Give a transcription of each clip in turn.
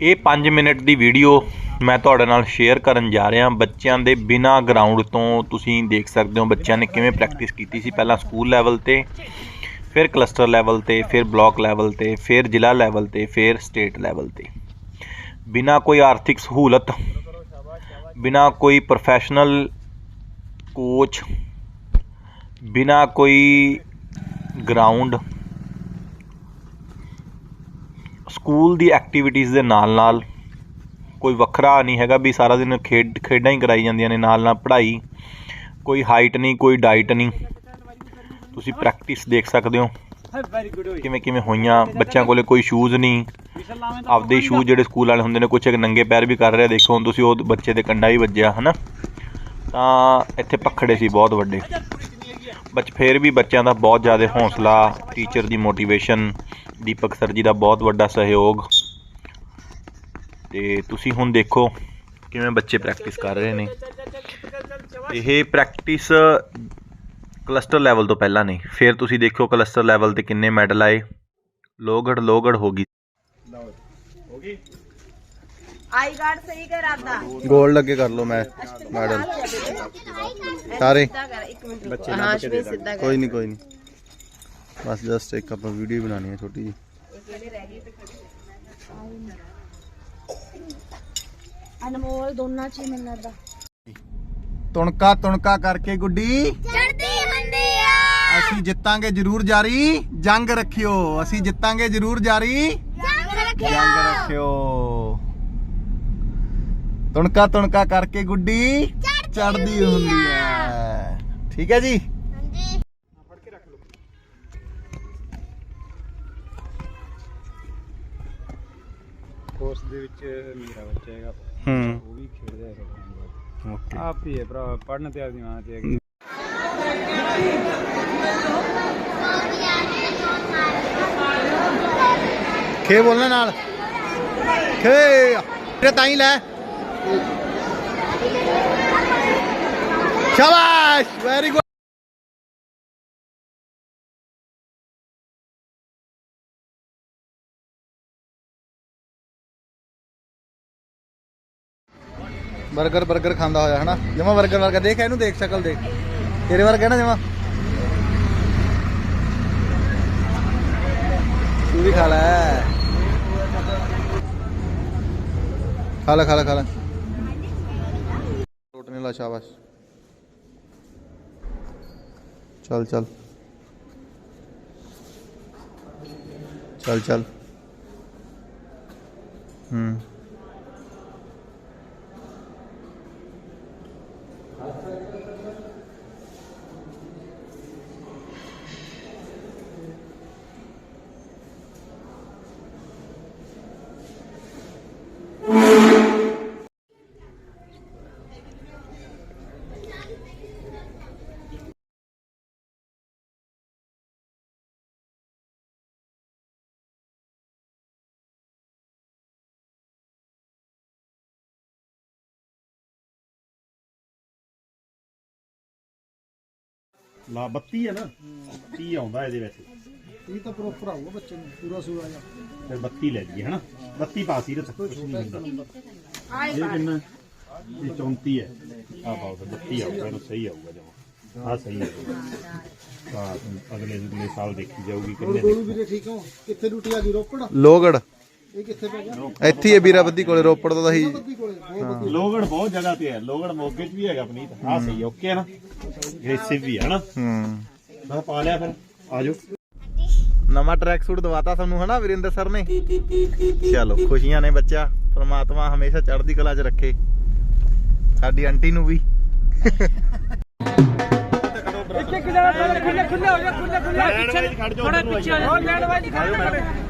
ਇਹ 5 ਮਿੰਟ ਦੀ ਵੀਡੀਓ ਮੈਂ ਤੁਹਾਡੇ ਨਾਲ ਸ਼ੇਅਰ ਕਰਨ ਜਾ ਰਿਹਾ। ਬੱਚਿਆਂ ਦੇ ਬਿਨਾ ਗਰਾਊਂਡ ਤੋਂ ਤੁਸੀਂ ਦੇਖ ਸਕਦੇ ਹੋ ਬੱਚਿਆਂ ਨੇ ਕਿਵੇਂ ਪ੍ਰੈਕਟਿਸ ਕੀਤੀ ਸੀ ਪਹਿਲਾਂ ਸਕੂਲ ਲੈਵਲ ਤੇ, ਫਿਰ ਕਲਸਟਰ ਲੈਵਲ ਤੇ, ਫਿਰ ਬਲਾਕ ਲੈਵਲ ਤੇ, ਫਿਰ ਜ਼ਿਲ੍ਹਾ ਲੈਵਲ ਤੇ, ਫਿਰ ਸਟੇਟ ਲੈਵਲ ਤੇ। ਬਿਨਾ ਕੋਈ ਆਰਥਿਕ ਸਹੂਲਤ, ਬਿਨਾ ਕੋਈ ਪ੍ਰੋਫੈਸ਼ਨਲ ਕੋਚ ਬਿਨਾ ਕੋਈ ਗਰਾਊਂਡ ਸਕੂਲ ਦੀ ਐਕਟੀਵਿਟੀਜ਼ ਦੇ ਨਾਲ ਨਾਲ ਕੋਈ ਵੱਖਰਾ ਨਹੀਂ ਹੈਗਾ ਵੀ ਸਾਰਾ ਦਿਨ ਖੇਡ ਖੇਡਾਂ ਹੀ ਕਰਾਈ ਜਾਂਦੀਆਂ ਨੇ ਨਾਲ ਨਾਲ ਪੜ੍ਹਾਈ ਕੋਈ ਹਾਈਟ ਨਹੀਂ ਕੋਈ ਡਾਈਟ ਨਹੀਂ। ਤੁਸੀਂ ਪ੍ਰੈਕਟਿਸ ਦੇਖ ਸਕਦੇ ਹੋ। ਕਿਵੇਂ ਕਿਵੇਂ ਹੋਈਆਂ ਬੱਚਿਆਂ ਕੋਲੇ ਕੋਈ ਸ਼ੂਜ਼ ਨਹੀਂ। ਆਪਦੇ ਹੀ ਸ਼ੂਜ਼ ਜਿਹੜੇ ਸਕੂਲ ਵਾਲੇ ਹੁੰਦੇ ਨੇ ਕੁਛ ਨੰਗੇ ਪੈਰ ਵੀ ਕਰ ਰਹੇ ਦੇਖੋ ਹੁਣ ਤੁਸੀਂ ਉਹ ਬੱਚੇ ਦੇ ਕੰਡਾ ਵੀ ਵੱਜਿਆ ਹਨਾ? ਤਾਂ ਇੱਥੇ ਪਖੜੇ ਸੀ ਬਹੁਤ ਵੱਡੇ। ਬੱਚ ਫੇਰ ਵੀ ਬੱਚਿਆਂ ਦਾ ਬਹੁਤ ਜ਼ਿਆਦਾ ਹੌਸਲਾ ਟੀਚਰ ਦੀ ਮੋਟੀਵੇਸ਼ਨ ਦੀਪਕ ਸਰ ਜੀ ਦਾ ਬਹੁਤ ਵੱਡਾ ਸਹਿਯੋਗ। ਤੇ ਤੁਸੀਂ ਹੁਣ ਦੇਖੋ ਕਿਵੇਂ ਬੱਚੇ ਪ੍ਰੈਕਟਿਸ ਕਰ ਰਹੇ ਨੇ। ਇਹ ਪ੍ਰੈਕਟਿਸ ਕਲਸਟਰ ਲੈਵਲ ਤੋਂ ਪਹਿਲਾਂ ਨਹੀਂ ਫਿਰ ਤੁਸੀਂ ਦੇਖੋ ਕਲਸਟਰ ਲੈਵਲ ਤੇ ਕਿੰਨੇ ਮੈਡਲ ਆਏ। ਲੋਗੜ ਲੋਗੜ ਹੋ ਗਈ। ਆਈ ਗਾਰਡ ਸਹੀ ਕਰ ਗੋਲ ਲੱਗੇ ਕਰ ਲਓ ਮੈਂ ਮੈਡਲ ਸਾਰੇ? ਕੋਈ ਨਹੀਂ ਕੋਈ ਨਹੀਂ ਬਸ ਜਸਟ ਇੱਕ ਆਪਾਂ ਵੀਡੀਓ ਬਣਾਣੀ ਹੈ ਛੋਟੀ ਜੀ ਅਨਮੋਲ ਦੋਨਾਂ ਚ ਹੀ ਮੈਨੂੰ ਲੱਗਦਾ ਤੁਣਕਾ ਤੁਣਕਾ ਕਰਕੇ ਗੁੱਡੀ। ਚੜਦੀ ਹੁੰਦੀ ਆ। ਅਸੀਂ ਜਿੱਤਾਂਗੇ ਜ਼ਰੂਰ ਜਾਰੀ। ਜੰਗ ਰੱਖਿਓ। ਅਸੀਂ ਜਿੱਤਾਂਗੇ ਜ਼ਰੂਰ ਜਾਰੀ। ਜੰਗ ਰੱਖਿਓ। ਜੰਗ ਰੱਖਿਓ। ਤੁਣਕਾ ਤੁਣਕਾ ਕਰਕੇ ਗੁੱਡੀ। ਚੜਦੀ ਹੁੰਦੀ ਆ। ਠੀਕ ਹੈ ਜੀ? ਕੋਰਸ ਦੇ ਵਿੱਚ ਮੇਰਾ ਬੱਚਾ ਹੈਗਾ। ਹੂੰ। ਉਹ ਵੀ ਖੇਡਦਾ ਹੈਗਾ ਓਕੇ। ਆਪ ਹੀ ਹੈ ਭਰਾ ਪੜਨ ਤੇ ਆਪਦੀ ਮਾਂ ਤੇ ਹੈਗੀ। ਖੇ ਬੋਲਣਾ ਨਾਲ। ਖੇ ਤੇ ਤਾਂ ਹੀ ਲੈ। ਸ਼ਾਬਾਸ਼ ਵੈਰੀ ਗੁੱਡ ਬਰਗਰ ਬਰਗਰ ਖਾਂਦਾ ਹੋਇਆ, ਹਨਾ? ਜਮਾ ਬਰਗਰ ਵਰਗਾ, ਦੇਖ ਇਹਨੂੰ ਦੇਖ, ਸ਼ਕਲ ਦੇਖ। ਤੇਰੇ ਵਰਗਾ ਨਾ ਜਮਾ? ਤੂੰ ਵੀ ਖਾ ਲੈ। ਖਾ ਲੈ ਖਾ ਲੈ ਖਾ ਲੈ। ਰੋਟਨੇ ਲਾ ਸ਼ਾਬਾਸ਼। ਚੱਲ ਚੱਲ। ਚੱਲ ਚੱਲ। ਹੂੰ। ਲਾ 32 ਹੈ ਨਾ 30 ਆਉਂਦਾ ਇਹਦੇ ਵਿੱਚ। ਇਹ ਤਾਂ ਪ੍ਰੋਪਰ ਆਊਗਾ ਬੱਚੇ ਨੂੰ ਪੂਰਾ ਸੂਆ ਜਾ। ਫਿਰ 32 ਲੈ ਲਈਏ ਹਨਾ? 32 ਪਾਸ ਹੀ ਰਸ ਕੁਛ ਨਹੀਂ ਹੁੰਦਾ। ਇਹ ਕਿੰਨਾ? ਇਹ 34 ਹੈ। ਆ ਪਾਓ ਫਿਰ 32 ਆਊਗਾ ਇਹਨੂੰ ਸਹੀ ਆਊਗਾ ਜਮਾ। ਆ ਸਹੀ ਹੈ ਆ ਅਗਲੇ ਅਗਲੇ ਸਾਲ ਦੇਖੀ ਜਾਊਗੀ ਕਿੰਨੇ ਦੀ ਵੀਰੇ ਠੀਕ ਹੋ? ਕਿੱਥੇ ਡਿਊਟੀ ਆ ਗਈ ਰੋਪੜ? ਲੋਗੜ। ਇਹ ਕਿੱਥੇ ਪੈ ਗਿਆ ਇੱਥੇ ਹੀ ਹੈ ਵੀਰਾ ਬੱਦੀ ਕੋਲੇ ਰੋਪੜ ਤੋਂ ਤਾਂ ਹੀ। ਲੋਗੜ ਬਹੁਤ ਜਗ੍ਹਾ ਤੇ ਹੈ ਲੋਗੜ ਮੋਗੇ 'ਚ ਵੀ ਹੈਗਾ ਪਨੀਤ। ਆ ਸਹੀ ਓਕੇ ਹੈ ਨਾ? ਗ੍ਰੇਸਿਵ ਵੀ ਹੈ ਨਾ? ਹੂੰ। ਮੈਂ ਪਾ ਲਿਆ ਫਿਰ ਆਜੋ। ਨਵਾਂ ਟਰੈਕ ਸੂਟ ਦਵਾਤਾ ਤੁਹਾਨੂੰ ਹਨਾ ਵਿਰਿੰਦਰ ਸਰ ਨੇ? ਚਲੋ ਖੁਸ਼ੀਆਂ ਨੇ ਬੱਚਾ ਪ੍ਰਮਾਤਮਾ ਹਮੇਸ਼ਾ ਚੜ੍ਹਦੀ ਕਲਾ 'ਚ ਰੱਖੇ। ਸਾਡੀ ਆਂਟੀ ਨੂੰ ਵੀ। ਪਨੀਤ ਆ ਜਾ ਕੇ ਪਿੱਛੇ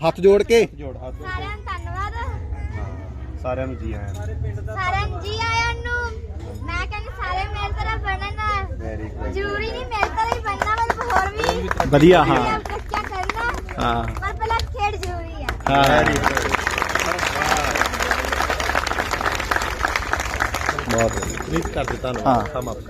ਹੱਥ ਜੋੜ ਕੇ। ਜੋੜ ਹੱਥ ਸਾਰਿਆਂ ਨੂੰ ਧੰਨਵਾਦ। ਹਾਂ ਸਾਰਿਆਂ ਨੂੰ ਜੀ ਆਇਆਂ ਸਾਰਿਆਂ ਨੂੰ ਜੀ ਆਇਆਂ ਨੂੰ। ਮੈਂ ਕਹਿੰਦੀ ਸਾਰੇ ਮੇਰੇ ਤਰ੍ਹਾਂ ਬਣਨ ਵੈਰੀ ਗੁੱਡ ਜ਼ਰੂਰੀ ਨਹੀਂ ਮੇਰੇ ਤਰ੍ਹਾਂ ਹੀ ਬਣਨਾ ਮਤਲਬ ਹੋਰ ਵੀ ਵਧੀਆ ਵਧੀਆ ਬੱਚਾ ਕਰਨਾ। ਹਾਂ। ਪਰ ਪਹਿਲਾਂ ਖੇਡ ਜ਼ਰੂਰੀ ਆ। ਹਾਂ। ਵੈਰੀ ਗੁੱਡ ਬਹੁਤ ਵਧੀਆ। ਪ੍ਰੀਤ ਕਰ ਦਿੱਤਾ ਨੂੰ। ਹਾਂ। ਥਮ ਅਪ